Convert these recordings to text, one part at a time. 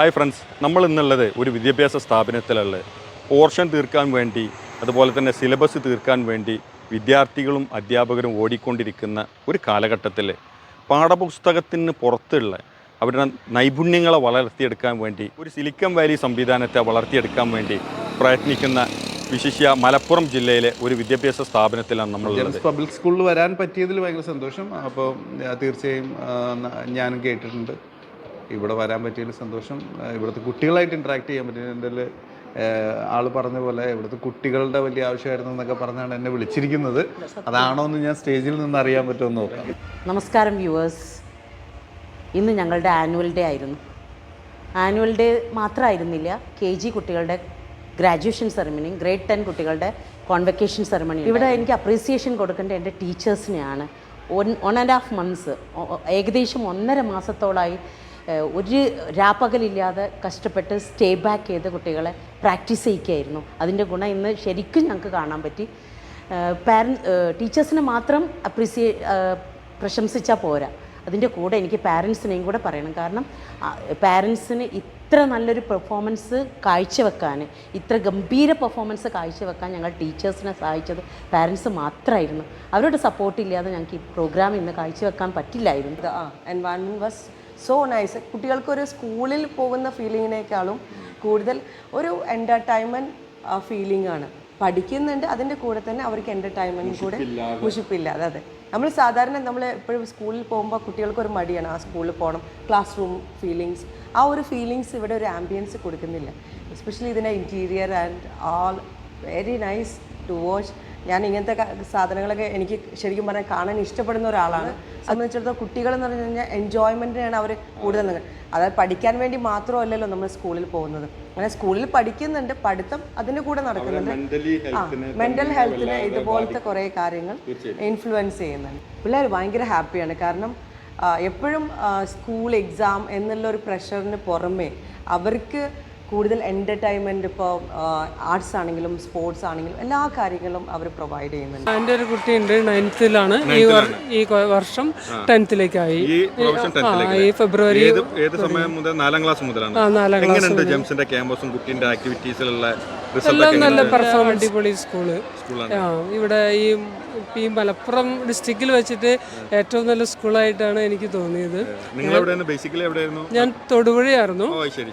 Hi friends നമ്മൾ ഇന്നുള്ളത് ഒരു വിദ്യാഭ്യാസ സ്ഥാപനത്തിലുള്ള പോർഷൻ തീർക്കാൻ വേണ്ടി അതുപോലെ തന്നെ സിലബസ് തീർക്കാൻ വേണ്ടി വിദ്യാർത്ഥികളും അധ്യാപകരും ഓടിക്കൊണ്ടിരിക്കുന്ന ഒരു കാലഘട്ടത്തിൽ പാഠപുസ്തകത്തിന് പുറത്തുള്ള അവരുടെ നൈപുണ്യങ്ങളെ വളർത്തിയെടുക്കാൻ വേണ്ടി ഒരു സിലിക്കൻ വാലി സംവിധാനത്തെ വളർത്തിയെടുക്കാൻ വേണ്ടി പ്രയത്നിക്കുന്ന വിശിഷ്യ മലപ്പുറം ജില്ലയിലെ ഒരു വിദ്യാഭ്യാസ സ്ഥാപനത്തിലാണ് നമ്മൾ പബ്ലിക് സ്കൂളിൽ വരാൻ പറ്റിയതിൽ ഭയങ്കര സന്തോഷം. അപ്പോൾ തീർച്ചയായും ഞാൻ കേട്ടിട്ടുണ്ട്. ഇവിടെ വരാൻ പറ്റിയതിൽ സന്തോഷം. ഇവിടുത്തെ കുട്ടികളായിട്ട് ഇൻട്രാക്ട് ചെയ്യാൻ പറ്റിയതിൽ ആൾ പറഞ്ഞ പോലെ ഇവിടുത്തെ കുട്ടികളുടെ വലിയ ആവശ്യമായിരുന്നു എന്നൊക്കെ പറഞ്ഞാണ് എന്നെ വിളിച്ചിരിക്കുന്നത്. അതാണോ എന്ന് ഞാൻ സ്റ്റേജിൽ നിന്ന് അറിയാൻ പറ്റുമെന്ന് നോക്കാം. നമസ്കാരം വ്യൂവേഴ്സ് ഇന്ന് ഞങ്ങളുടെ ആനുവൽ ഡേ ആയിരുന്നു. ആനുവൽ ഡേ മാത്രമായിരുന്നില്ല. കെ ജി കുട്ടികളുടെ ഗ്രാജുവേഷൻ സെറമണിയും ഗ്രേഡ് ടെൻ കുട്ടികളുടെ കോൺവെക്കേഷൻ സെറമണി ഇവിടെ എനിക്ക് അപ്രീസിയേഷൻ കൊടുക്കേണ്ട എന്റെ ടീച്ചേഴ്സിനെയാണ് one one and half months ഏകദേശം ഒന്നര മാസത്തോളമായി ഏഹ്, ഒരു രാപ്പകലില്ലാതെ കഷ്ടപ്പെട്ട് സ്റ്റേ ബാക്ക് ചെയ്ത കുട്ടികളെ പ്രാക്ടീസ് ചെയ്യിക്കുകയായിരുന്നു അതിന്റെ ഗുണം ഇന്ന് ശരിക്കും ഞങ്ങൾക്ക് കാണാൻ പറ്റി. പാരൻ ടീച്ചേഴ്സിനെ മാത്രം അപ്രീസിയേ പ്രശംസിച്ചാൽ പോരാ. അതിന്റെ കൂടെ എനിക്ക് പാരൻസിനെയും കൂടെ പറയണം. കാരണം പാരൻസിന് ഇത്ര നല്ലൊരു പെർഫോമൻസ് കാഴ്ചവെക്കാൻ ഇത്ര ഗംഭീര പെർഫോമൻസ് കാഴ്ചവെക്കാൻ ഞങ്ങൾ ടീച്ചേഴ്സിനെ സഹായിച്ചത് പാരൻസ് മാത്രമായിരുന്നു അവരുടെ സപ്പോർട്ട് ഇല്ലാതെ ഞങ്ങൾക്ക് ഈ പ്രോഗ്രാം ഇന്ന് കാഴ്ചവെക്കാൻ പറ്റില്ലായിരുന്നു. എൻവയൺമെന്റ് വാസ് സോ നൈസ് കുട്ടികൾക്കൊരു സ്കൂളിൽ പോകുന്ന ഫീലിങ്ങിനേക്കാളും കൂടുതൽ ഒരു എന്റർടൈൻമെന്റ് ഫീലിംഗ് ആണ് പഠിക്കുന്നുണ്ട് അതിന്റെ കൂടെ തന്നെ അവർക്ക് എന്റർടൈൻമെന്റും കൂടെ മുഷിപ്പില്ല അതെ. നമ്മൾ സാധാരണ നമ്മൾ എപ്പോഴും സ്കൂളിൽ പോകുമ്പോൾ കുട്ടികൾക്ക് ഒരു മടിയാണ് ആ സ്കൂളിൽ പോകണം ക്ലാസ് റൂം ഫീലിങ്സ് ആ ഒരു ഫീലിങ്സ് ഇവിടെ ഒരു ആംബിയൻസ് കൊടുക്കുന്നില്ല. എസ്പെഷ്യലി ഇതിന്റെ interior and all very nice to watch ഞാൻ ഇങ്ങനത്തെ സാധനങ്ങളൊക്കെ എനിക്ക് ശരിക്കും പറഞ്ഞാൽ കാണാൻ ഇഷ്ടപ്പെടുന്ന ഒരാളാണ്. സംബന്ധിച്ചിടത്തോളം കുട്ടികൾ എന്ന് പറഞ്ഞു കഴിഞ്ഞാൽ എൻജോയ്മെന്റിനാണ് അവർ കൂടുതൽ നിങ്ങൾ അതായത് പഠിക്കാൻ വേണ്ടി മാത്രമല്ലല്ലോ നമ്മൾ സ്കൂളിൽ പോകുന്നത്. അങ്ങനെ സ്കൂളിൽ പഠിക്കുന്നുണ്ട് പഠിത്തം അതിന്റെ കൂടെ നടക്കുന്നുണ്ട്. ആ മെന്റൽ ഹെൽത്തിന് ഇതുപോലത്തെ കുറേ കാര്യങ്ങൾ ഇൻഫ്ലുവൻസ് ചെയ്യുന്നുണ്ട്. പിള്ളേർ ഭയങ്കര ഹാപ്പിയാണ് കാരണം എപ്പോഴും സ്കൂൾ എക്സാം എന്നുള്ള ഒരു പ്രഷറിന് പുറമേ അവർക്ക് കൂടുതൽ എന്റർടൈൻമെന്റ് ഇപ്പോൾ ആർട്സ് ആണെങ്കിലും സ്പോർട്സ് ആണെങ്കിലും എല്ലാ കാര്യങ്ങളും അവർ പ്രൊവൈഡ് ചെയ്യുന്നുണ്ട്. എന്റെ ഒരു കുട്ടിയുണ്ട് നയൻത്തിലാണ് ഈ ഈ വർഷം ടെൻത്തിലേക്കായി ഈ ഈ ഫെബ്രുവരി ഏത് സമയം മുതൽ? നാലാം ക്ലാസ് മുതലാണ്. ആ, നാലാം എങ്ങനെയുണ്ട് ജെംസിന്റെ ക്യാമ്പസും കുട്ടീന്റെ ആക്ടിവിറ്റീസിലുള്ള എല്ലാം നല്ല പെർഫോമൻസ് അടിപൊളി സ്കൂൾ. ആ ഇവിടെ ഈ ഈ മലപ്പുറം ഡിസ്ട്രിക്റ്റിൽ വെച്ചിട്ട് ഏറ്റവും നല്ല സ്കൂളായിട്ടാണ് എനിക്ക് തോന്നിയത്. നിങ്ങൾ എവിടെയാണ് ബേസിക്കലി എവിടെയായിരുന്നു? ഞാൻ തൊടുപുഴയായിരുന്നു. ഓ ശരി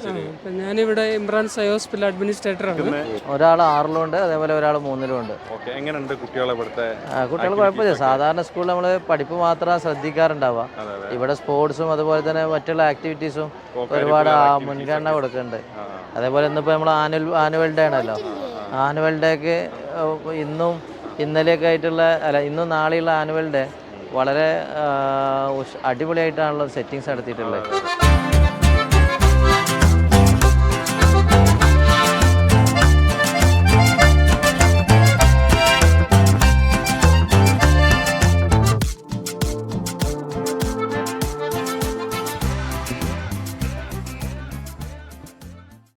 ശരി അപ്പം ഹോസ്പിറ്റൽ അഡ്മിനിസ്ട്രേറ്റർ ആണ്. ഒരാൾ ആറിലും ഉണ്ട് അതേപോലെ ഒരാൾ മൂന്നിലും ഉണ്ട്. ഓക്കെ എങ്ങനെയുണ്ട് കുട്ടികളെ ഇവിടുത്തെ കുട്ടികൾ കുഴപ്പമില്ല. സാധാരണ സ്കൂളിൽ നമ്മൾ പഠിപ്പ് മാത്രം ശ്രദ്ധിക്കാറുണ്ടാവുക. ഇവിടെ സ്പോർട്സും അതുപോലെ തന്നെ മറ്റുള്ള ആക്ടിവിറ്റീസും ഒരുപാട് മുൻഗണന കൊടുക്കുന്നുണ്ട്. അതേപോലെ ഇന്നിപ്പോൾ നമ്മൾ ആനുവൽ ആനുവൽ ഡേ ആണല്ലോ. ആനുവൽ ഡേക്ക് ഇന്നും ഇന്നലെയൊക്കെ ആയിട്ടുള്ള അല്ല ഇന്നും നാളെയുള്ള ആനുവൽ ഡേ വളരെ അടിപൊളിയായിട്ടാണല്ലോ സെറ്റിങ്സ് നടത്തിയിട്ടുള്ളത്.